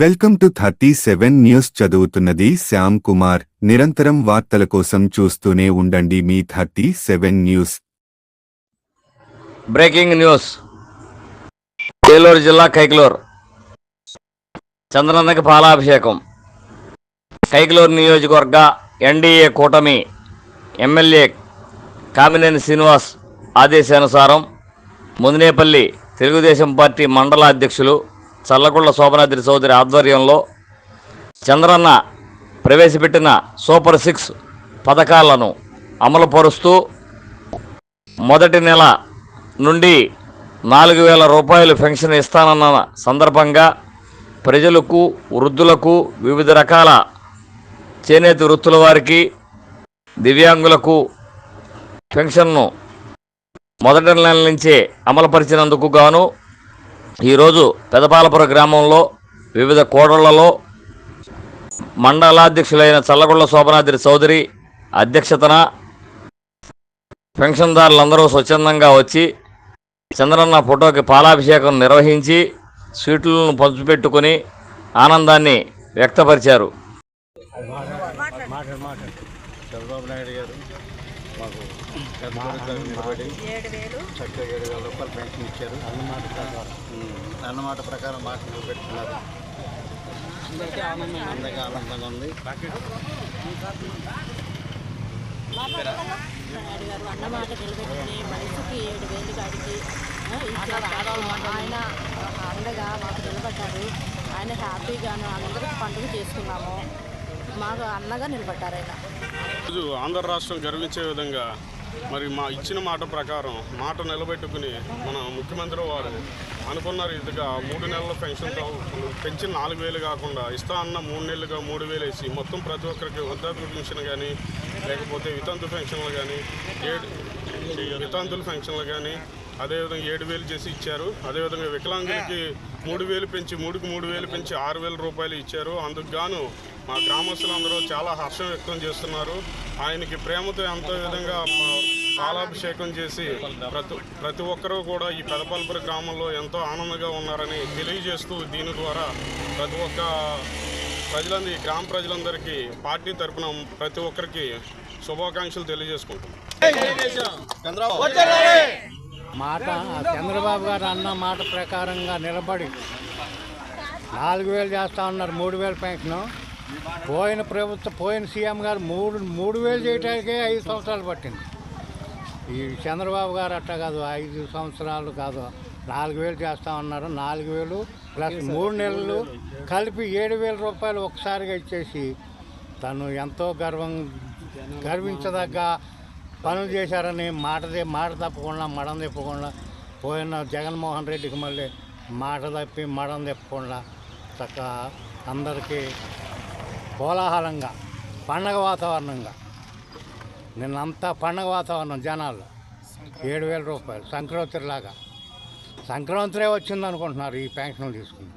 Welcome to thirty seven news చదువుతున్నది శ్యామ్ కుమార్. నిరంతరం వార్తల కోసం చూస్తూనే ఉండండి మీ thirty seven news. Breaking news. Eluru జిల్లా కైకలూరు. చంద్రన్నకి పాలాభిషేకం. కైకలూరు నియోజకవర్గ ఎన్డీఏ కూటమి ఎమ్మెల్యే కామినేని శ్రీనివాస్ ఆదేశానుసారం ముదినేపల్లి తెలుగుదేశం పార్టీ మండల అధ్యక్షులు చల్లగుళ్ళ శోభనాద్రి చౌదరి ఆధ్వర్యంలో చంద్రన్న ప్రవేశపెట్టిన సూపర్ సిక్స్ పథకాలను అమలుపరుస్తూ మొదటి నెల నుండి నాలుగు వేల రూపాయలు పెన్షన్ ఇస్తానన్న సందర్భంగా ప్రజలకు వృద్ధులకు వివిధ రకాల చేనేత వృత్తుల వారికి దివ్యాంగులకు పెన్షన్ను మొదటి నెల నుంచే అమలుపరిచినందుకు గాను ఈరోజు పెదపాలపుర గ్రామంలో వివిధ కోడళ్ళలో మండలాధ్యక్షులైన చల్లగొండ శోభనాద్రి చౌదరి అధ్యక్షతన పెన్షన్దారులందరూ స్వచ్ఛందంగా వచ్చి చంద్రన్న ఫోటోకి పాలాభిషేకం నిర్వహించి స్వీట్లను పంచిపెట్టుకుని ఆనందాన్ని వ్యక్తపరిచారు. చంద్రబాబు నాయుడు గారు మాకు నిలబడి చక్కగా ఏడు వేల రూపాయలు పెన్షన్ ఇచ్చారు. అన్నమాట ప్రకారం. అన్నమాట ప్రకారం మాట నిలబెట్టుకున్నారు అందరికీ ఆనందంగా ఉంది. అన్నమాట నిలబెట్టుకుని మనిషికి ఏడు వేలు కాడికి. ఆయన అండగా మాకు నిలబడ్డారు. ఆయన హ్యాపీగాను అందరికీ పండుగ చేసుకున్నాము. మాకు అన్నగా నిలబడ్డారు ఆయన. ఈరోజు ఆంధ్ర రాష్ట్రం గర్వించే విధంగా మరి మా ఇచ్చిన మాట ప్రకారం మాట నిలబెట్టుకుని మన ముఖ్యమంత్రి వారు అనుకున్న రీతిగా మూడు నెలల పెన్షన్ పెంచిన నాలుగు వేలు కాకుండా ఇస్తా అన్న మూడు నెలలుగా మూడు వేలు వేసి మొత్తం ప్రతి ఒక్కరికి వృద్ధాప్య పెన్షన్ కానీ లేకపోతే వితంతు పెన్షన్లు కానీ ఏడు వితంతుల పెన్షన్లు కానీ అదేవిధంగా ఏడు వేలు చేసి ఇచ్చారు. అదేవిధంగా వికలాంగులకి మూడు వేలు పెంచి మూడుకి మూడు వేలు పెంచి ఆరు వేల రూపాయలు ఇచ్చారు. అందుకు గాను మా గ్రామస్తులందరూ చాలా హర్షం వ్యక్తం చేస్తున్నారు. ఆయనకి ప్రేమతో ఎంతో విధంగా పాలాభిషేకం చేసి ప్రతి ప్రతి ఒక్కరూ కూడా ఈ పెదపల్పుర గ్రామంలో ఎంతో ఆనందంగా ఉన్నారని తెలియజేస్తూ దీని ద్వారా ప్రతి ఒక్క ప్రజలందరి గ్రామ ప్రజలందరికీ పార్టీ తరపున ప్రతి ఒక్కరికి శుభాకాంక్షలు తెలియజేసుకుంటున్నాం. మాట చంద్రబాబు గారు అన్న మాట ప్రకారంగా నిలబడి నాలుగు వేలు చేస్తా ఉన్నారు మూడు వేలు పెన్షన్ పోయిన ప్రభుత్వం పోయిన సీఎం గారు మూడు మూడు వేలు చేయడానికే ఐదు సంవత్సరాలు పట్టింది. ఈ చంద్రబాబు గారు అట్ట కాదు ఐదు సంవత్సరాలు కాదు. నాలుగు వేలు చేస్తా ఉన్నారు నాలుగు వేలు ప్లస్ మూడు నెలలు కలిపి ఏడు వేల రూపాయలు ఒకసారిగా ఇచ్చేసి తను ఎంతో గర్వం గర్వించదగ్గ పనులు చేశారని మాటదే మాట తప్పకుండా మడం తిప్పకుండా పోయిన జగన్మోహన్ రెడ్డికి మళ్ళీ మాట తప్పి మడం తిప్పకుండా చక్క అందరికీ కోలాహలంగా పండగ వాతావరణంగా నిన్నంతా పండగ వాతావరణం జనాలు ఏడు వేల రూపాయలు సంక్రాంతిలాగా. సంక్రాంతిరే వచ్చింది అనుకుంటున్నారు ఈ పెన్షన్ తీసుకుని?